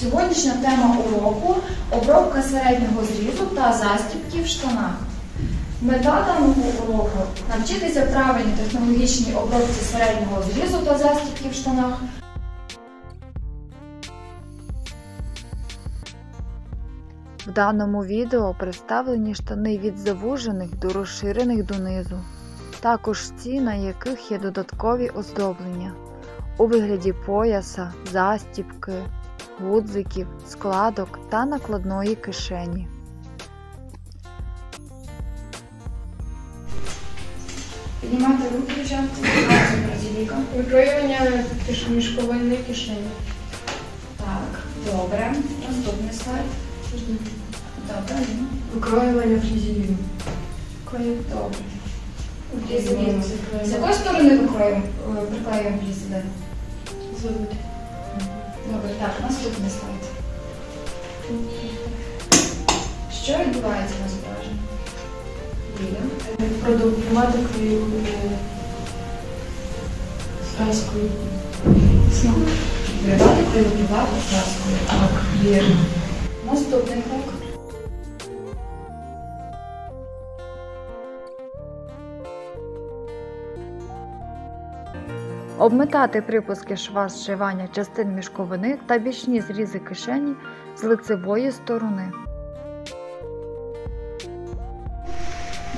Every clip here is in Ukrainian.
Сьогоднішня тема уроку обробка середнього зрізу та застібки в штанах. Мета даного уроку навчитися правильній технологічній обробці середнього зрізу та застібки в штанах. В даному відео представлені штани від завужених до розширених донизу, також ті, на яких є додаткові оздоблення у вигляді пояса, застібки, гудзиків, складок та накладної кишені. Піднімати руки дівчатки, показуємо. Викроювання киш... мішковини кишені. Так, добре. Наступний слайд. Добре. Викроювання. Клею, добре. З якої сторони викроїмо, е, приклеюємо флізелін? Забудь. Добре, так, наступний слайд. Що відбувається на зображенні? Ліля. сказкою. Виривати, прилипувати краскою. Так, вірно. Наступний крок. Обметати припуски шва зшивання частин мішковини та бічні зрізи кишені з лицевої сторони.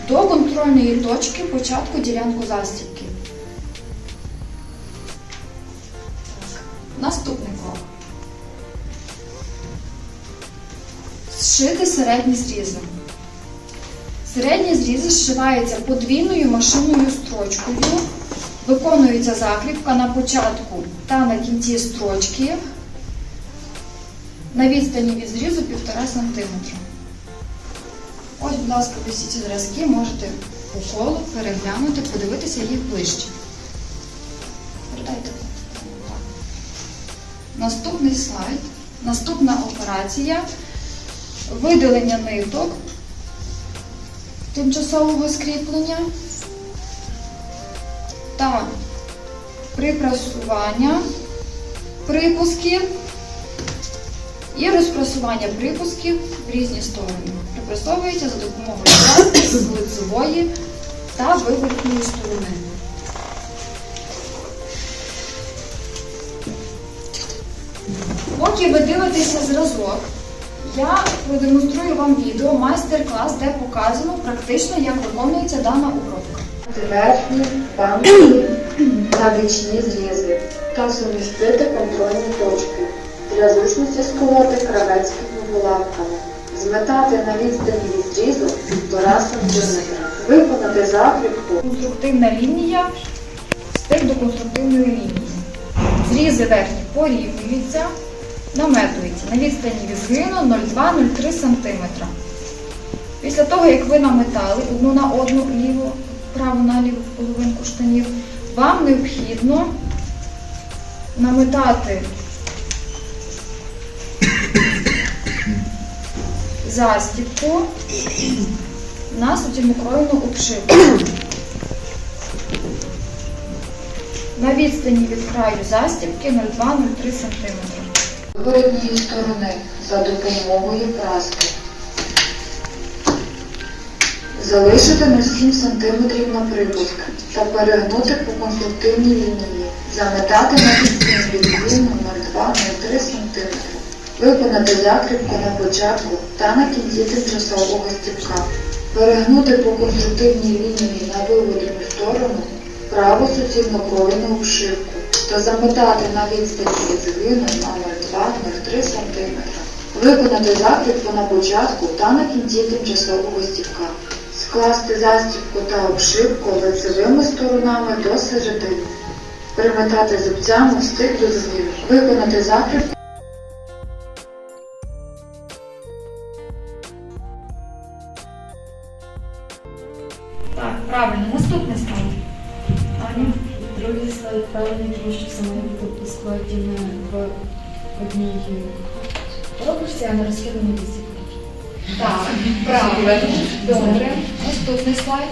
До контрольної точки початку ділянку застібки. Наступний крок. Зшити середні зрізи. Середні зрізи зшиваються подвійною машинною строчкою. Виконується закріпка на початку та на кінці строчки на відстані від зрізу 1,5 см. Ось, будь ласка, всі ці зразки можете по колу переглянути, подивитися їх ближче. Передайте. Наступний слайд. Наступна операція видалення ниток тимчасового скріплення та припрасування припусків і розпрасування припусків в різні сторони. Припрасовується за допомогою з лицевої та виворотної сторони. Поки ви дивитеся зразок, я продемонструю вам відео майстер-клас, де показано практично, як виконується дана обробка. Верхні, банки та бічні зрізи та сумістити контрольні точки. Для зручності сколоти кравецькими булавками. Зметати на відстані від зрізу 1,5 см. Виконати закріпку Конструктивна лінія, стик до конструктивної лінії. Зрізи верхні порівнюються, наметуються на відстані від згину 0,2-0,3 см. Після того, як ви наметали одну на одну ліву, праву на ліву половинку штанів, вам необхідно наметати застібку на суцільнокроєну обшивку. На відстані від краю застібки 0,2-0,3 см. виворотньої сторони за допомогою праски. Залишити на 7 см на припуск та перегнути по конструктивній лінії. Заметати на відстані від клину 0,2-0,3 см. Виконати закріпку на початку та на кінці тимчасового стібка. Перегнути по конструктивній лінії на виведену сторону праву суцільно кроєну обшивку та заметати на відстані від згину на 0,2-0,3 см. Виконати закріпку на початку та на кінці тимчасового стібка. Скласти застібку та обшивку лицевими сторонами до середини. Приметати зубцями стик до згину. Виконати закріпку Так, правильно. Наступний слайд. Аня. Другий слайд правильний, тому що це має бути складені в одній робишці, а не розхідному місці. Так, правильно. Добре. Наступний слайд.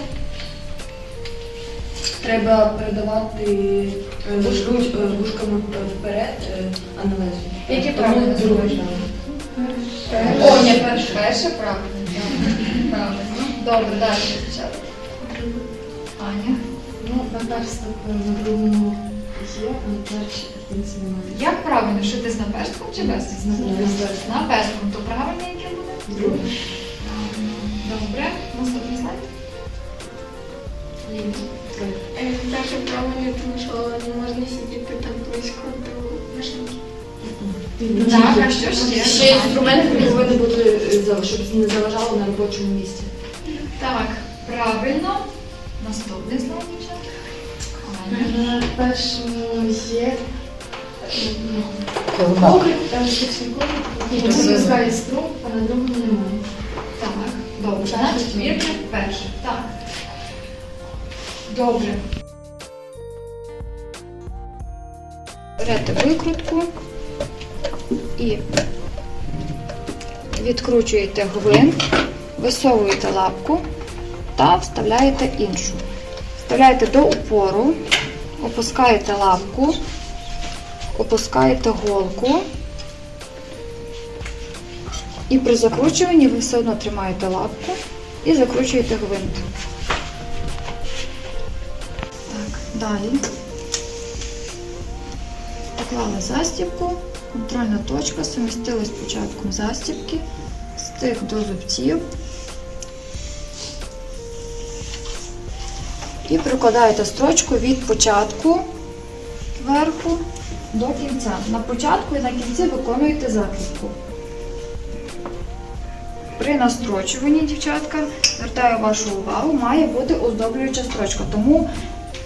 Треба передавати е, вуш- руч- е, вушками вперед, е, а не лезі. Які Тому правильно друге. О, ні, перше. Перше правильно. так. Правильно. Добре, далі спочатку. Аня. Ну, е, на другому є, а на першій картинці немає. Як правильно, що ти з наперстком чи без? З наперстком. З наперстком. То буде? Друге. Добре. Наступний слайд. Е, Перше правильно, тому що не можна сидіти так близько до машинки. Так, а що ще? Ще інструмент не повинен бути, е, щоб не заважало на робочому місці. Так, правильно. Наступний слайд, дівчата. Аня. Є Колба. там штучний визиває струм, а на. Так, добре. Так. Добре. Берете викрутку і відкручуєте гвинт, висовуєте лапку та вставляєте іншу. Вставляєте до упору, опускаєте лапку, опускаєте голку. І при закручуванні ви все одно тримаєте лапку і закручуєте гвинт. Так, далі. Поклали застібку, контрольна точка, сумістили з початком застібки, стик до зубців. І прикладаєте строчку від початку зверху до кінця. На початку і на кінці виконуєте закріпку. При настрочуванні, дівчатка, звертаю вашу увагу, має бути оздоблююча строчка. Тому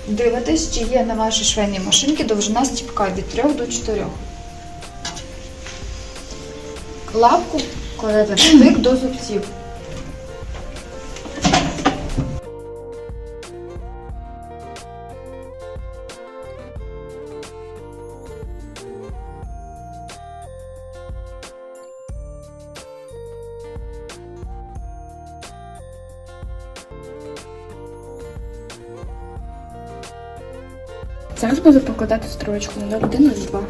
дивитесь, чи є на вашій швейній машинці довжина стіпка від 3 до 4. Лапку кладете в стик до зубців. Зараз буду покладати строчку на 1, 2.